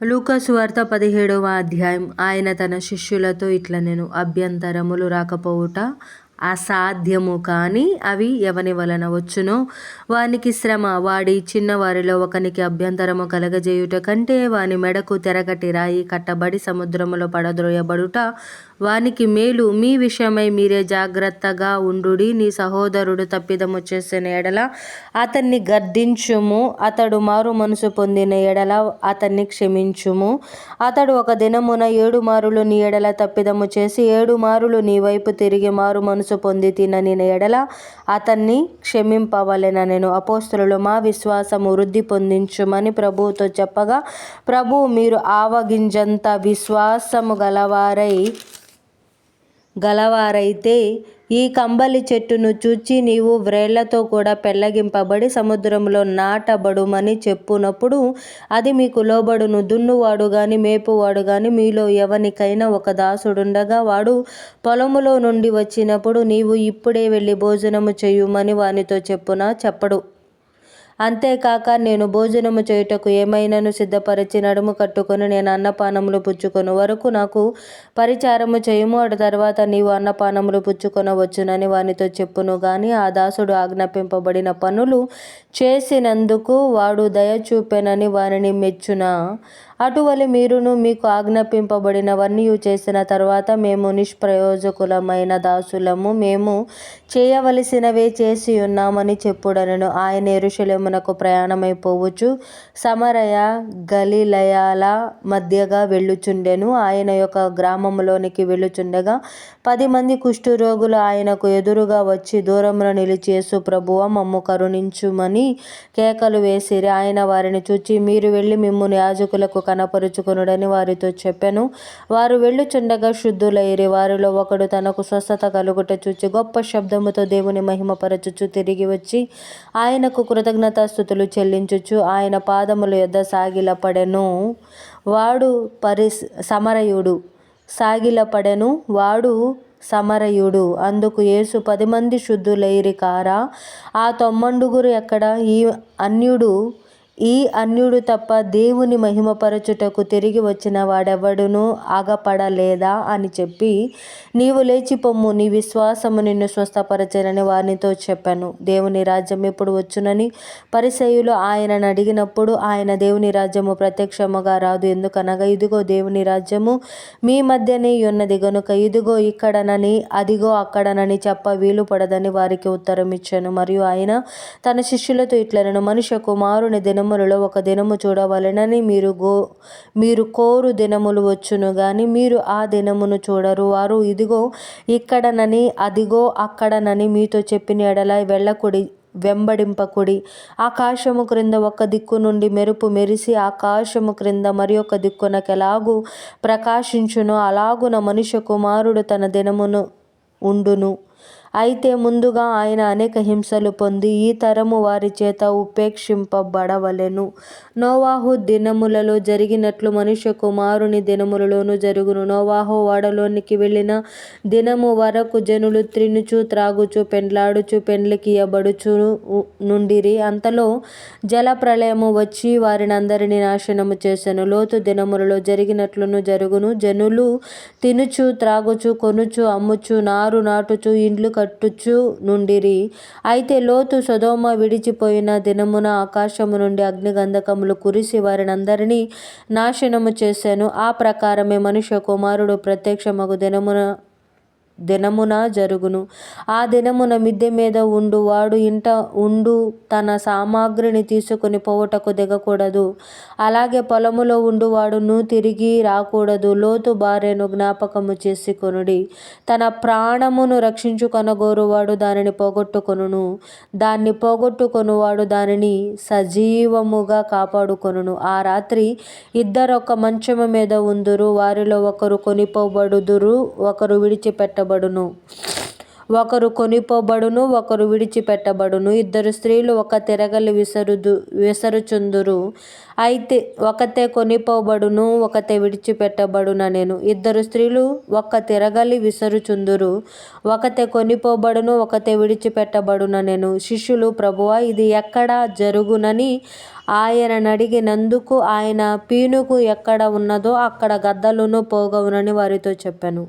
లూకాసు వార్త పదిహేడవ అధ్యాయం. ఆయన తన శిష్యులతో ఇట్లా నేను అభ్యంతరములు రాకపోవుట అసాధ్యము కానీ అవి ఎవని వలన వచ్చునో? వానికి శ్రమ. వాడి చిన్నవారిలో ఒకనికి అభ్యంతరము కలగజేయుట కంటే వాని మెడకు తెరగటి రాయి కట్టబడి సముద్రములో పడద్రోయబడుట వానికి మేలు. మీ విషయమై మీరే జాగ్రత్తగా ఉండుడి. నీ సహోదరుడు తప్పిదము చేసిన ఎడల అతన్ని గర్దించుము అతడు మారు మనసు పొందిన ఎడల అతన్ని క్షమించుము. అతడు ఒక దినమున ఏడు మారులు నీ ఎడల తప్పిదము చేసి ఏడు మారులు నీ వైపు తిరిగి మారు మనసు పొంది తినని ఎడల అతన్ని క్షమింపవలెన నేను అపోస్తులు మా విశ్వాసము వృద్ధి పొందించుమని ప్రభువుతో చెప్పగా ప్రభు మీరు ఆవగింజంత విశ్వాసము గలవారై గలవారైతే ఈ కంబలి చెట్టును చూచి నీవు వ్రేళ్ళతో కూడా పెళ్ళగింపబడి సముద్రంలో నాటబడుమని చెప్పునప్పుడు అది మీకు లోబడును. దున్నువాడు గాని మేపువాడు గాని మీలో ఎవనికైనా ఒక దాసుడుండగా వాడు పొలములో నుండి వచ్చినప్పుడు నీవు ఇప్పుడే వెళ్ళి భోజనము చేయుమని వానితో చెప్పున? చెప్పడు. అంతేకాక నేను భోజనము చేయుటకు ఏమైనాను సిద్ధపరిచి నడుము కట్టుకొని నేను అన్నపానములు పుచ్చుకొని వరకు నాకు పరిచారము చేయుము అటు తర్వాత నీవు అన్నపానములు పుచ్చుకొనవచ్చునని వానితో చెప్పును. గాని ఆ దాసుడు ఆజ్ఞాపింపబడిన పనులు చేసినందుకు వాడు దయ చూపెనని వారిని మెచ్చున? అటువలి మీరును మీకు ఆజ్ఞాపింపబడినవన్నీ చేసిన తర్వాత మేము నిష్ప్రయోజకులమైన దాసులము. మేము చేయవలసినవే చేసి ఉన్నామని చెప్పుడనను. ఆయన ఎరుషులేమునకు ప్రయాణమైపోవచ్చు సమరయ గలిలయాల మధ్యగా వెళ్ళుచుండెను. ఆయన యొక్క గ్రామంలోనికి వెళ్ళుచుండగా పది మంది కుష్ఠురోగులు ఆయనకు ఎదురుగా వచ్చి దూరంలో నిలిచి యేసు ప్రభువ మమ్ము కరుణించుమని కేకలు వేసిరి. ఆయన వారిని చూచి మీరు వెళ్ళి మిమ్మల్ని యాజకులకు కనపరుచుకొనుడని వారితో చెప్పెను. వారు వెళ్ళుచుండగా శుద్ధులైరి. వారిలో ఒకడు తనకు స్వస్థత కలుగుట చూచి గొప్ప శబ్దముతో దేవుని మహిమపరచుచు తిరిగి వచ్చి ఆయనకు కృతజ్ఞతాస్థుతులు చెల్లించుచు ఆయన పాదముల యొద్ద సాగిలపడెను. వాడు పరిస్ సమరయుడు. సాగిలపడెను. వాడు సమరయుడు. అందుకు యేసు పది మంది శుద్ధులైరి కారా. ఆ తొమ్మండుగురు ఎక్కడ? ఈ అన్యుడు ఈ అన్యుడు తప్ప దేవుని మహిమపరచుటకు తిరిగి వచ్చిన వాడెవడును ఆగపడలేదా అని చెప్పి నీవు లేచి పొమ్ము నీ విశ్వాసము నిన్ను స్వస్థపరచనని వారితో చెప్పాను. దేవుని రాజ్యం ఎప్పుడు వచ్చునని పరిసయులు ఆయనను అడిగినప్పుడు ఆయన దేవుని రాజ్యము ప్రత్యక్షముగా రాదు. ఎందుకనగా ఇదిగో దేవుని రాజ్యము మీ మధ్యనే ఉన్నది. గనుక ఇదిగో ఇక్కడనని అదిగో అక్కడనని చెప్ప వీలు పడదని వారికి ఉత్తరం ఇచ్చాను మరియు ఆయన తన శిష్యులతో ఇట్లనను మనుష్య కుమారుని దినం దినములలో ఒక దినము చూడవలెనని మీరు గో మీరు కోరు దినములు వచ్చును గాని మీరు ఆ దినమును చూడరు. వారు ఇదిగో ఇక్కడనని అదిగో అక్కడనని మీతో చెప్పిన ఎడల వెళ్ళకుడి వెంబడింపకుడి. ఆకాశము క్రింద ఒక దిక్కు నుండి మెరుపు మెరిసి ఆకాశము క్రింద మరి ఒక దిక్కునకెలాగు ప్రకాశించును అలాగున మనుష్య కుమారుడు తన దినమును ఉండును. అయితే ముందుగా ఆయన అనేక హింసలు పొంది ఈ తరము వారి చేత ఉపేక్షింపబడవలెను. నోవాహు దినములలో జరిగినట్లు మనుష్య కుమారుని దినములలోను జరుగును. నోవాహు వాడలోనికి వెళ్ళిన దినము వరకు జనులు త్రినుచు త్రాగుచు పెండ్లాడుచు పెండ్లికియబడుచు నుండిరి. అంతలో జల ప్రళయము వచ్చి వారిని అందరినీ నాశనము చేసెను. లోతు దినములలో జరిగినట్లును జరుగును. జనులు తినుచు త్రాగుచు కొనుచు అమ్ముచు నారు నాటుచు ఇండ్లు కట్టుచు నుండిరి. అయితే లోతు సొదోమ విడిచిపోయిన దినమున ఆకాశము నుండి అగ్నిగంధకములు కురిసి వారిని అందరినీ నాశనము చేశాను. ఆ ప్రకారమే మనుష్య కుమారుడు ప్రత్యక్షమగు దినమున దినమున జరుగును. ఆ దినమున మిద్దె మీద ఉండు వాడు ఇంట ఉండు తన సామాగ్రిని తీసుకుని పోవుటకు దిగకూడదు. అలాగే పొలములో ఉండువాడును తిరిగి రాకూడదు. లోతు భార్యను జ్ఞాపకము చేసి కొనుడి తన ప్రాణమును రక్షించుకొనగోరువాడు దానిని పోగొట్టుకొనును. దాన్ని పోగొట్టుకొనువాడు దానిని సజీవముగా కాపాడుకొనును. ఆ రాత్రి ఇద్దరు ఒక మంచము మీద ఉందురు. వారిలో ఒకరు కొనిపోబడుదురు ఒకరు విడిచిపెట్ట చేయబడును ఒకరు కొనిపోబడును ఒకరు విడిచిపెట్టబడును. ఇద్దరు స్త్రీలు ఒక తిరగలి విసరుదు విసరుచుందురు. అయితే ఒకతే కొనిపోబడును ఒకతే విడిచిపెట్టబడున నేను. ఇద్దరు స్త్రీలు ఒక్క తిరగలి విసరుచుందురు. ఒకతే కొనిపోబడును ఒకతే విడిచిపెట్టబడున నేను. శిష్యులు ప్రభువ ఇది ఎక్కడ జరుగునని ఆయన అడిగినందుకు ఆయన పీనుకు ఎక్కడ ఉన్నదో అక్కడ గద్దలును పోగవునని వారితో చెప్పాను.